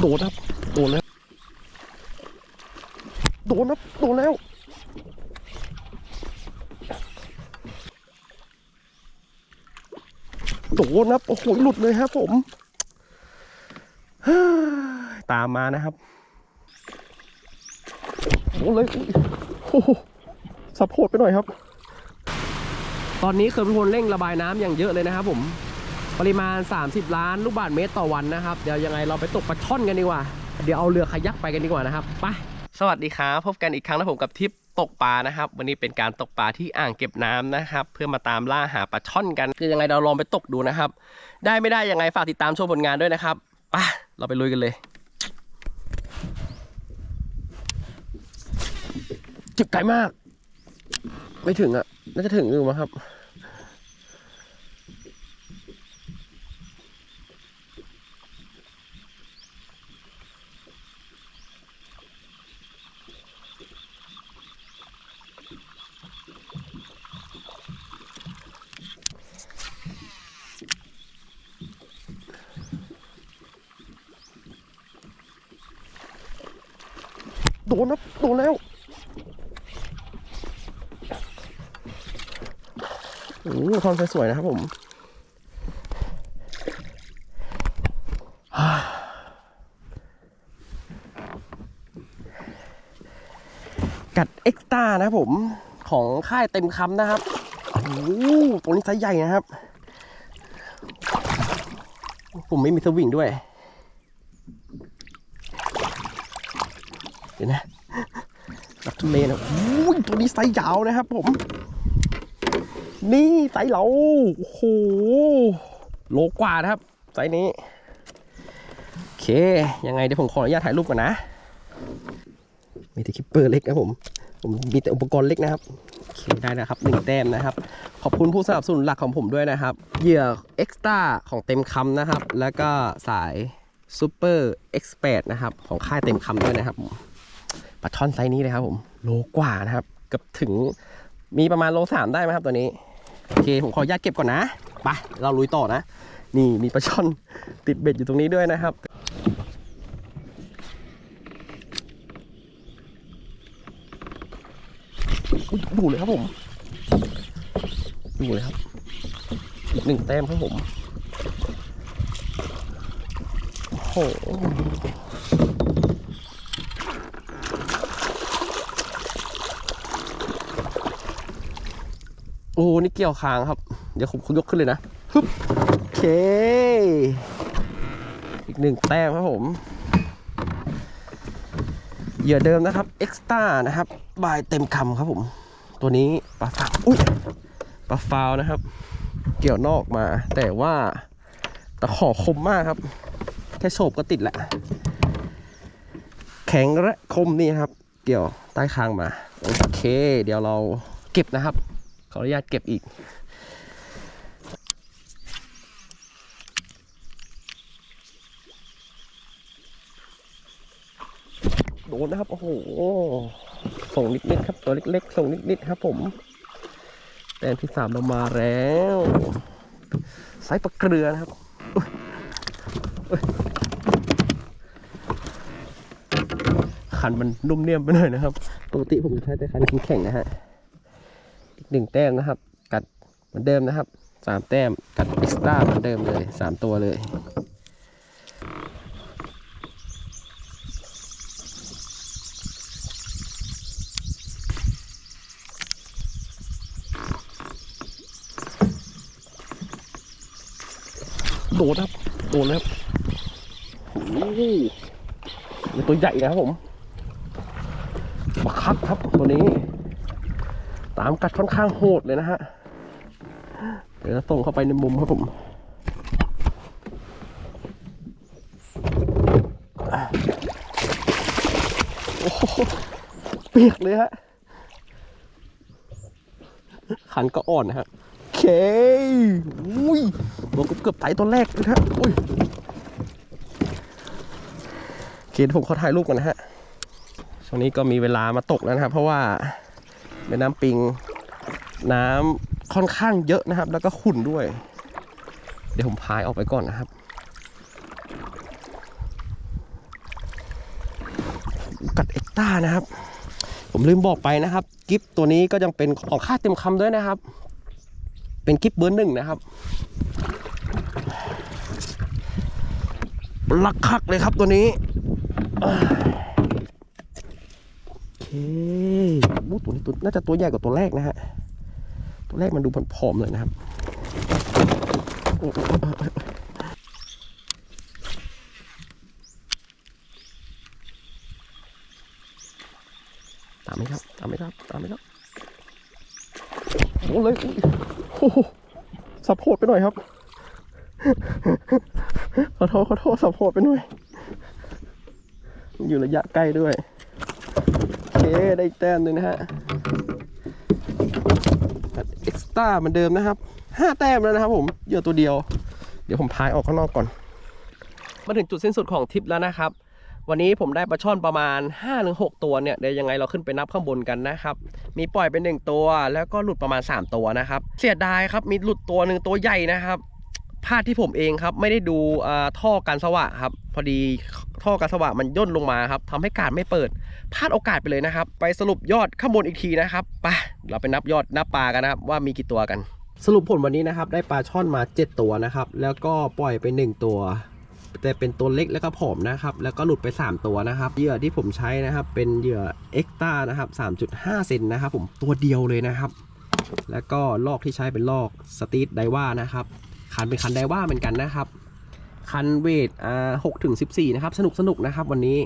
โดนครับ โดนแล้ว โดนครับ โดนแล้ว โดนครับ โอ้โห หลุดเลยครับผม ตามมานะครับ โดนเลยโอ้โหสับโหดไปหน่อยครับ ตอนนี้เขื่อนภูมิพลเร่งระบายน้ำอย่างเยอะเลยนะครับผม ปริมาณ 30 ล้านลูกบาศก์เมตรต่อวันนะครับ เดี๋ยวยังไงเราไปตกปลาช่อนกันดีกว่า เดี๋ยวเอาเรือคายักไปกันดีกว่านะครับ ไป สวัสดีครับ พบกันอีกครั้งนะผมกับทิปตกปลานะครับ วันนี้เป็นการตกปลาที่อ่างเก็บน้ำนะครับ เพื่อมาตามล่าหาปลาช่อนกัน คือยังไงเราลองไปตกดูนะครับ ได้ไม่ได้ยังไงฝากติดตามชมผลงานด้วยนะครับ ไป เราไปลุยกันเลยจิบไกลมาก ไม่ถึงอะ น่าจะถึงอยู่มั้งครับ โดนนะโดนแล้วโอ้โหทอนสวยๆนะครับผมกัดเอ็กซ์ต้านะครับผมของค่ายเต็มคำนะครับโอ้โหตัวนี้ไซส์ใหญ่นะครับ ผมไม่มีสวิงด้วย เดี๋ยวนะรับทุเลนะโอ้ยตัวนี้ไซส์ยาวนะครับผม นี่ไซส์เราโอ้โหโลกว่านะครับไซส์นี้โอเค ยังไงเดี๋ยวผมขออนุญาตถ่ายรูปก่อนนะ มีแต่คิปเปอร์เล็กนะผม ผมมีแต่อุปกรณ์เล็กนะครับโอเคได้นะครับหนึ่งแต้มนะครับ ขอบคุณผู้สนับสนุนหลักของผมด้วยนะครับ เหยื่อเอ็กซ์ต้าของเต็มคำนะครับ แล้วก็สายซูเปอร์เอ็กซ์เพรนะครับ ของค่ายเต็มคำด้วยนะครับผม ปลาช่อนไซส์นี้เลยครับผมโลกว่านะครับเกับถึงมีประมาณโลสามได้ไหมครับตัวนี้โอเคผมขออนุญาตเก็บก่อนนะไปเราลุยต่อนะ นี่มีปลาช่อนติดเบ็ดอยู่ตรงนี้ด้วยนะครับอุ๊ยดูเลยครับผมดูเลยครับอีกหนึ่งแต้มครับผมโอ้โห อ้นี่เกี่ยวคางครับ เดี๋ยวผมยกขึ้นเลยนะฮึบโอเค อีกหนึ่งแต้มครับผมเหยื่อเดิมนะครับเอ็กซ์ต้านะครับ บายเต็มคำครับผม ตัวนี้ปลาฟาวอุ้ยปลาฟาวนะครับ เกี่ยวนอกมา แต่ว่าตะขอคมมากครับ แค่โฉบก็ติดแหละ แข็งและคมนี่ครับ เกี่ยวใต้คางมา โอเค เดี๋ยวเราเก็บนะครับ ขออนุญาตเก็บอีก โดนนะครับ โอ้โห ส่งนิดๆครับ ตัวเล็กๆ ส่งนิดๆครับผม แต้มที่สามเรามาแล้วไซส์ปลาเกลือนะครับอุ๊ยอุ๊ยคันมันนุ่มเนียมไปหน่อยนะครับ ปกติผมใช้แต่คันแข็งๆนะฮะ อีกหนึ่งแต้มนะครับ กัดเหมือนเดิมนะครับสามแต้มกัดเอ็กซ์ตร้าเหมือนเดิมเลยสามตัวเลยโดนครับโดนแล้วครับโอ้โหเป็นตัวใหญ่นะครับผมบักคักครับตัวนี้ ตามกัดค่อนข้างโหดเลยนะฮะ เดี๋ยวจะส่งเข้าไปในมุมครับผม โอ้โหเปียกเลยฮะขันก็อ่อนนะฮะเคอุ้ยตัวเกือบไตตัวแรกเลยฮะอุ้ยโอเคเดี๋ยวผมขอถ่ายรูปก่อนนะฮะช่วงนี้ก็มีเวลามาตกแล้วนะครับ เพราะว่า แม่น้ำปิง น้ำค่อนข้างเยอะนะครับ แล้วก็ขุ่นด้วย เดี๋ยวผมพายออกไปก่อนนะครับกัดเอต้านะครับ ผมลืมบอกไปนะครับ กิฟตัวนี้ก็ยังเป็นของค่าเต็มคำด้วยนะครับ เป็นกิฟเบอร์หนึ่งนะครับลักคักเลยครับตัวนี้โอเค ตัวนี้ตัวน่าจะตัวใหญ่กว่าตัวแรกนะฮะ ตัวแรกมันดูผอมๆเลยนะครับตามไหมครับตามไหมครับตามไหมครับโอ้เลยโอ้โหสับโหดไปหน่อยครับ ขอโทษขอโทษสับโหดไปหน่อย อยู่ระยะใกล้ด้วย ได้อีกแต้มหนึ่งนะฮะเอ็กซ์ต้าเหมือนเดิมนะครับห้าแต้มแล้วนะครับผมเหยื่อตัวเดียว เดี๋ยวผมพายออกข้างนอกก่อน มาถึงจุดสิ้นสุดของทริปแล้วนะครับ วันนี้ผมได้ปลาช่อนประมาณ5-6ตัวเนี่ยเดี๋ยวยังไงเราขึ้นไปนับข้างบนกันนะครับ มีปล่อยเป็น1ตัว แล้วก็หลุดประมาณ 3 ตัวนะครับ เสียดายครับมีหลุดตัวหนึ่งตัวใหญ่นะครับ พลาดที่ผมเองครับ ไม่ได้ดูท่อการสว่างครับ พอดีท่อการสว่างมันย่นลงมาครับทำให้การไม่เปิดพลาดโอกาสไปเลยนะครับ ไปสรุปยอดข้างบนอีกทีนะครับไปเราไปนับยอดนับปลากันนะครับว่ามีกี่ตัวกัน สรุปผลวันนี้นะครับ ได้ปลาช่อนมา 7 ตัวนะครับ แล้วก็ปล่อยไป 1 ตัว แต่เป็นตัวเล็กแล้วก็ผอมนะครับ แล้วก็หลุดไป 3 ตัวนะครับเหยื่อที่ผมใช้นะครับ เป็นเหยื่อเอ็กต้านะครับ3.5เซนนะครับ ผมตัวเดียวเลยนะครับ แล้วก็ลอกที่ใช้เป็นลอกสตีทไดว่านะครับ คันเป็นคันไดว่าเหมือนกันนะครับ คันเวทอ่า6ถึง14นะครับ สนุกสนุกนะครับวันนี้